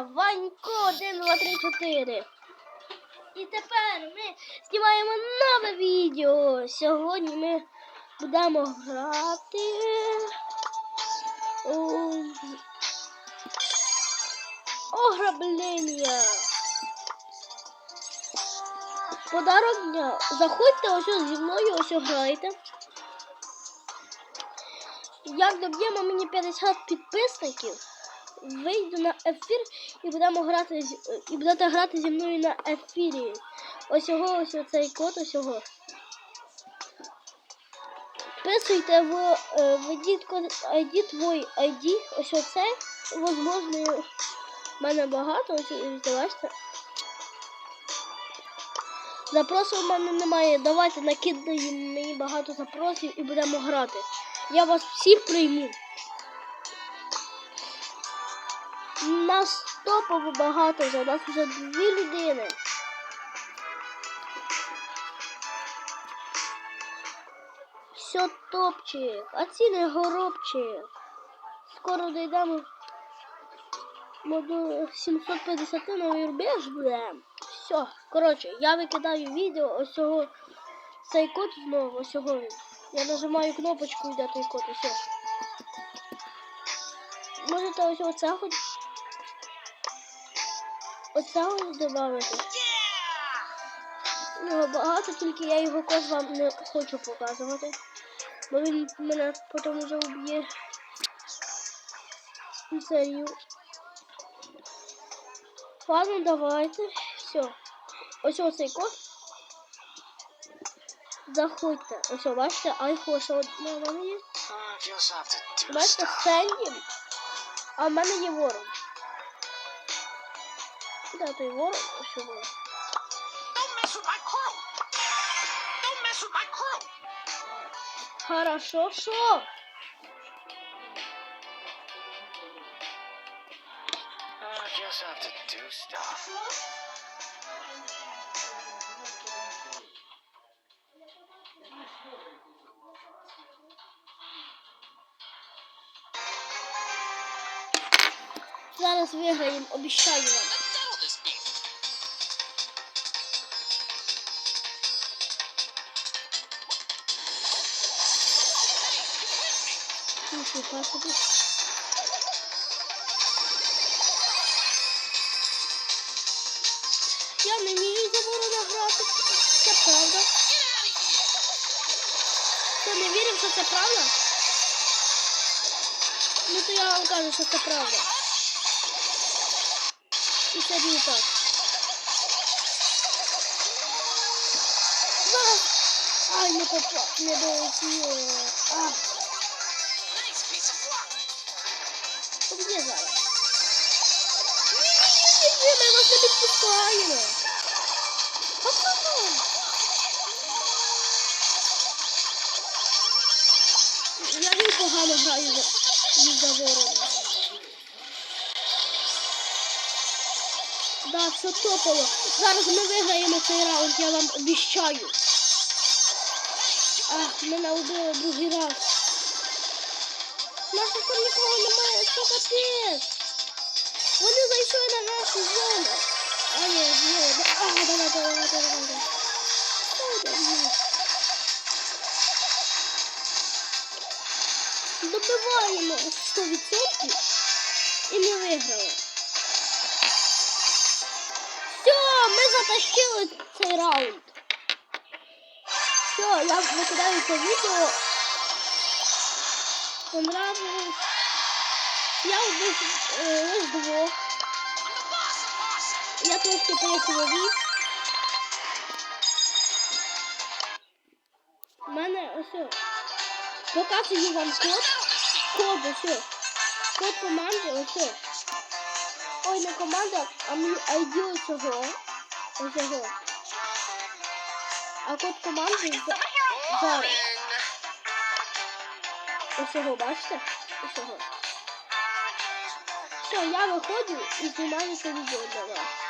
Ванько 1, 2, 3, 4. І тепер ми знімаємо нове відео. Сьогодні ми будемо грати у ограблення. Подарок дня. Заходьте ось зі мною, ось грайте. Як доб'ємо мені 50 підписників, вийду на ефір і будемо грати і будете грати зі мною на ефірі. Ось його, ось цей код, ось його. Вписуйте в е, код ID твой ID, ось оцей. Возможно, в мене багато, ось бачите. Запросів у мене немає. Давайте накидаємо мені багато запросів і будемо грати. Я вас всіх прийму. Нас топово багато у нас вже дві людини. Все топчик, а ці не горобчик. Скоро дійдемо до 750 новий рубеж буде. Все, коротше, я викидаю відео ось цього цей код знову, ось цього. Я нажимаю кнопочку йде той код, ось. Можете ось оце хоч. Оце ось додати. Його багато, тільки я його код вам не хочу показувати. Бо він мене потім вже уб'є. Серію. Ладно, давайте. Все. Ось оцей код. Заходьте. Ось, бачите, айфоша одна в мене є. Oh, Бачите. Сенді. А в мене є ворон. With my crew. Хорошо, stuff. Зараз виграємо, обіцяю вам. Ніфіга собі. Я не вмію за ворона грати. Це правда. Хто не вірив, що це правда? Ну то я вам кажу, що це правда. І це не так. Ай, не попав, не долетіло. А, зараз? Ні-ні-ні, ми вас не підпускаємо. Я не погано граю за, ворона. Да, все топово. Зараз ми виграємо цей раунд, я вам обіщаю. А, мене убили другий раз. Наша там нікого немає, що капець. Вони зайшли на нашу зону. А ні, ні, а, давай, давай, давай, давай. Добиваємо 100% і ми виграли. Все, ми затащили цей раунд. Все, я викидаю це відео. Понравилось. Я ось двох. Boss, boss. Я трошки перехворів. У мене ось. Показую вам код. Код ось. Код команди ось. Ой, не команда, а мій ID цього. Ось цього. А код команди за- зараз. Ось цього, бачите? Усього. Все, я виходжу і знімаю це відео для вас.